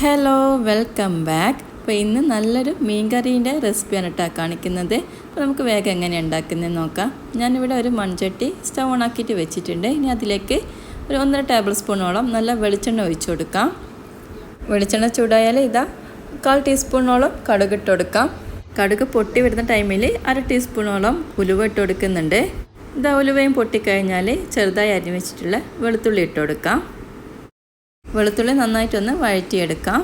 Hello welcome back അപ്പോൾ ഇന്ന് നല്ലൊരു മീൻ കറീന്റെ റെസിപ്പിയാണ് കേട്ടോ കാണിക്കുന്നത്. അപ്പോൾ നമുക്ക് വേഗം എങ്ങനെ ഉണ്ടാക്കുന്നത് നോക്കാം. ഞാനിവിടെ ഒരു മൺചട്ടി സ്റ്റൗ ഓൺ ആക്കിയിട്ട് വെച്ചിട്ടുണ്ട്. ഇനി അതിലേക്ക് ഒരു ഒന്നര ടേബിൾ സ്പൂണോളം നല്ല വെളിച്ചെണ്ണ ഒഴിച്ചു കൊടുക്കാം. വെളിച്ചെണ്ണ ചൂടായാൽ ഇതാ കാൽ ടീസ്പൂണോളം കടുക് ഇട്ട് കൊടുക്കാം. കടുക് പൊട്ടി വരുന്ന ടൈമിൽ അര ടീസ്പൂണോളം ഉലുവ ഇട്ട് കൊടുക്കുന്നുണ്ട്. ഇതാ ഉലുവയും പൊട്ടിക്കഴിഞ്ഞാൽ ചെറുതായി അരിഞ്ഞ് വെച്ചിട്ടുള്ള വെളുത്തുള്ളി ഇട്ട് കൊടുക്കാം. വെളുത്തുള്ളി നന്നായിട്ടൊന്ന് വഴറ്റിയെടുക്കാം.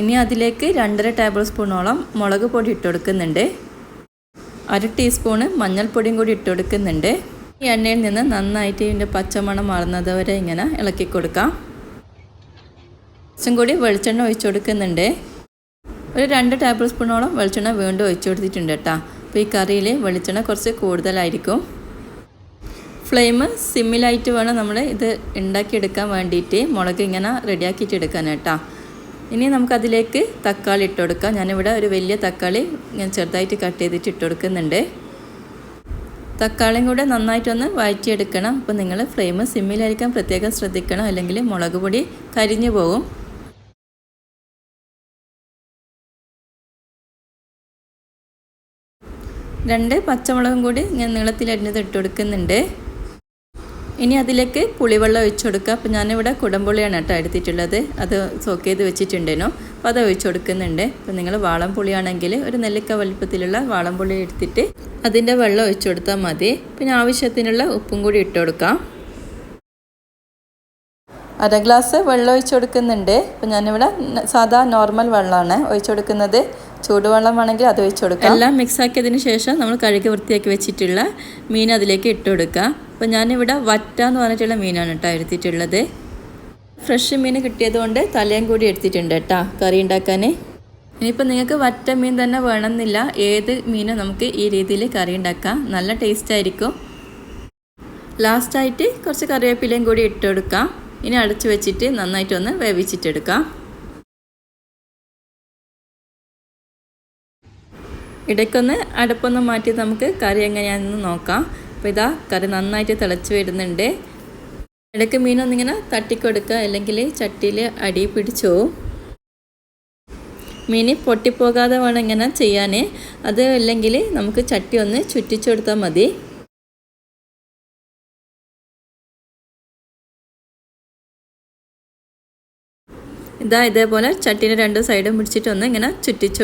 ഇനി അതിലേക്ക് രണ്ടര ടേബിൾ സ്പൂണോളം മുളക് പൊടി ഇട്ട് കൊടുക്കുന്നുണ്ട്. അര ടീസ്പൂണ് മഞ്ഞൾപ്പൊടിയും കൂടി ഇട്ട് കൊടുക്കുന്നുണ്ട്. ഈ എണ്ണയിൽ നിന്ന് നന്നായിട്ട് ഇതിന്റെ പച്ചമണം മാറുന്നത് ഇങ്ങനെ ഇളക്കി കൊടുക്കാം. കുറച്ചും കൂടി വെളിച്ചെണ്ണ ഒഴിച്ചു കൊടുക്കുന്നുണ്ട്. ഒരു രണ്ട് ടേബിൾ സ്പൂണോളം വെളിച്ചെണ്ണ വീണ്ടും ഒഴിച്ചു കൊടുത്തിട്ടുണ്ട് കേട്ടോ. അപ്പോൾ ഈ കറിയിൽ വെളിച്ചെണ്ണ കുറച്ച് കൂടുതലായിരിക്കും. ഫ്ലെയിം സിമ്മിലായിട്ട് വേണം നമ്മൾ ഇത് ഉണ്ടാക്കിയെടുക്കാൻ വേണ്ടിയിട്ട് മുളക് ഇങ്ങനെ റെഡിയാക്കിയിട്ട് എടുക്കാൻ കേട്ടോ. ഇനി നമുക്കതിലേക്ക് തക്കാളി ഇട്ട് കൊടുക്കാം. ഞാനിവിടെ ഒരു വലിയ തക്കാളി ഞാൻ ചെറുതായിട്ട് കട്ട് ചെയ്തിട്ട് ഇട്ട് കൊടുക്കുന്നുണ്ട്. തക്കാളിയും കൂടെ നന്നായിട്ടൊന്ന് വഴറ്റിയെടുക്കണം. അപ്പോൾ നിങ്ങൾ ഫ്ലെയിം സിമ്മിലായിരിക്കാൻ പ്രത്യേകം ശ്രദ്ധിക്കണം. അല്ലെങ്കിൽ മുളക് പൊടി കരിഞ്ഞു പോകും. രണ്ട് പച്ചമുളകും കൂടി ഞാൻ നീളത്തിലരിഞ്ഞത് ഇട്ട് കൊടുക്കുന്നുണ്ട്. ഇനി അതിലേക്ക് പുളിവെള്ളം ഒഴിച്ചു കൊടുക്കുക. അപ്പോൾ ഞാനിവിടെ കുടംപുളിയാണ് കേട്ടോ എടുത്തിട്ടുള്ളത്. അത് സോക്ക് ചെയ്ത് വെച്ചിട്ടുണ്ടേനോ. അപ്പോൾ അത് ഒഴിച്ചു കൊടുക്കുന്നുണ്ട്. അപ്പോൾ നിങ്ങൾ വാളം പുളിയാണെങ്കിൽ ഒരു നെല്ലിക്ക വലുപ്പത്തിലുള്ള വാളം പുളി എടുത്തിട്ട് അതിന്റെ വെള്ളം ഒഴിച്ചു കൊടുത്താൽ മതി. പിന്നെ ആവശ്യത്തിനുള്ള ഉപ്പും കൂടി ഇട്ട് കൊടുക്കാം. അര ഗ്ലാസ് വെള്ളം ഒഴിച്ചു കൊടുക്കുന്നുണ്ട്. അപ്പോൾ ഞാനിവിടെ സാധാ നോർമൽ വെള്ളമാണ് ഒഴിച്ചു കൊടുക്കുന്നത്. ചൂടുവെള്ളം വേണമെങ്കിൽ അത് ഒഴിച്ചു കൊടുക്കാം. എല്ലാം മിക്സ് ആക്കിയതിന് ശേഷം നമ്മൾ കഴുകി വൃത്തിയാക്കി വെച്ചിട്ടുള്ള മീൻ അതിലേക്ക് ഇട്ട് കൊടുക്കുക. അപ്പോൾ ഞാനിവിടെ വറ്റ എന്ന് പറഞ്ഞിട്ടുള്ള മീനാണ് കേട്ടോ എടുത്തിട്ടുള്ളത്. ഫ്രഷ് മീൻ കിട്ടിയതുകൊണ്ട് തലയും കൂടി എടുത്തിട്ടുണ്ട് കേട്ടോ കറി ഉണ്ടാക്കാൻ. ഇനിയിപ്പോൾ നിങ്ങൾക്ക് വറ്റ മീൻ തന്നെ വേണമെന്നില്ല. ഏത് മീനും നമുക്ക് ഈ രീതിയിൽ കറി ഉണ്ടാക്കാം. നല്ല ടേസ്റ്റ് ആയിരിക്കും. ലാസ്റ്റായിട്ട് കുറച്ച് കറിവേപ്പിലയും കൂടി ഇട്ട് കൊടുക്കാം. ഇനി അടച്ചു വെച്ചിട്ട് നന്നായിട്ടൊന്ന് വേവിച്ചിട്ടെടുക്കാം ഇടയ്ക്കൊന്ന് അടുപ്പൊന്ന് മാറ്റി നമുക്ക് കറി എങ്ങനെയാണെന്ന് നോക്കാം. അപ്പോൾ ഇതാ കറി നന്നായിട്ട് തിളച്ച് വരുന്നുണ്ട്. ഇടയ്ക്ക് മീനൊന്നിങ്ങനെ തട്ടിക്കൊടുക്കുക അല്ലെങ്കിൽ ചട്ടിയിൽ അടി പിടിച്ചോ. മീൻ പൊട്ടിപ്പോകാതെ വേണം ഇങ്ങനെ ചെയ്യാൻ. അത് അല്ലെങ്കിൽ നമുക്ക് ചട്ടി ഒന്ന് ചുറ്റിച്ചെടുത്താൽ മതി. ഇതാ ഇതേപോലെ ചട്ടീന്റെ രണ്ട് സൈഡും പിടിച്ചിട്ട് ഇങ്ങനെ ചുറ്റിച്ചു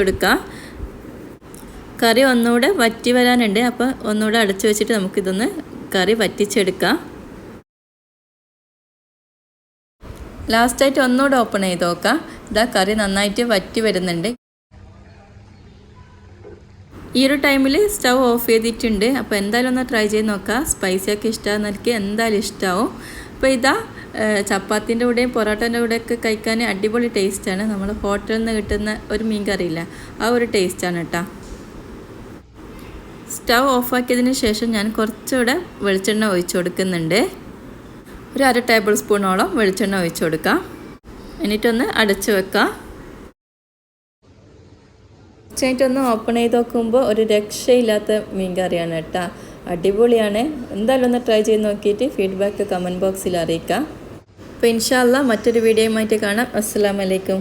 കറി ഒന്നുകൂടെ വറ്റി വരാനുണ്ട് അപ്പോൾ ഒന്നുകൂടെ അടച്ചു വെച്ചിട്ട് നമുക്കിതൊന്ന് കറി വറ്റിച്ചെടുക്കാം. ലാസ്റ്റായിട്ട് ഒന്നുകൂടെ ഓപ്പൺ ചെയ്ത് നോക്കാം. ഇതാ കറി നന്നായിട്ട് വറ്റി വരുന്നുണ്ട്. ഈ ഒരു ടൈമിൽ സ്റ്റവ് ഓഫ് ചെയ്തിട്ടുണ്ട്. അപ്പോൾ എന്തായാലും ഒന്ന് ട്രൈ ചെയ്ത് നോക്കാം. സ്പൈസിയൊക്കെ എനിക്ക് എന്തായാലും ഇഷ്ടമാവും അപ്പോൾ ഇതാ ചപ്പാത്തിന്റെ കൂടെയും പൊറോട്ടന്റെ കൂടെയൊക്കെ കഴിക്കാൻ അടിപൊളി ടേസ്റ്റാണ് നമ്മൾ ഹോട്ടലിൽ നിന്ന് കിട്ടുന്ന ഒരു മീൻ കറിയില്ല ആ ഒരു ടേസ്റ്റാണ് കേട്ടോ സ്റ്റവ് ഓഫാക്കിയതിന് ശേഷം ഞാൻ കുറച്ചുകൂടെ വെളിച്ചെണ്ണ ഒഴിച്ചു കൊടുക്കുന്നുണ്ട്. ഒരു അര ടേബിൾ സ്പൂണോളം വെളിച്ചെണ്ണ ഒഴിച്ചു കൊടുക്കാം. എന്നിട്ടൊന്ന് അടച്ചു വെക്കാം. ഉച്ചയായിട്ടൊന്ന് ഓപ്പൺ ചെയ്ത് നോക്കുമ്പോൾ ഒരു രക്ഷയില്ലാത്ത മീൻ കറിയാണ് കേട്ടോ. അടിപൊളിയാണ്. എന്തായാലും ഒന്ന് ട്രൈ ചെയ്ത് നോക്കിയിട്ട് ഫീഡ്ബാക്ക് കമന്റ് ബോക്സിൽ അറിയിക്കാം. അപ്പോൾ ഇൻഷാല്ല മറ്റൊരു വീഡിയോയുമായിട്ട് കാണാം. അസ്സാം വലൈക്കും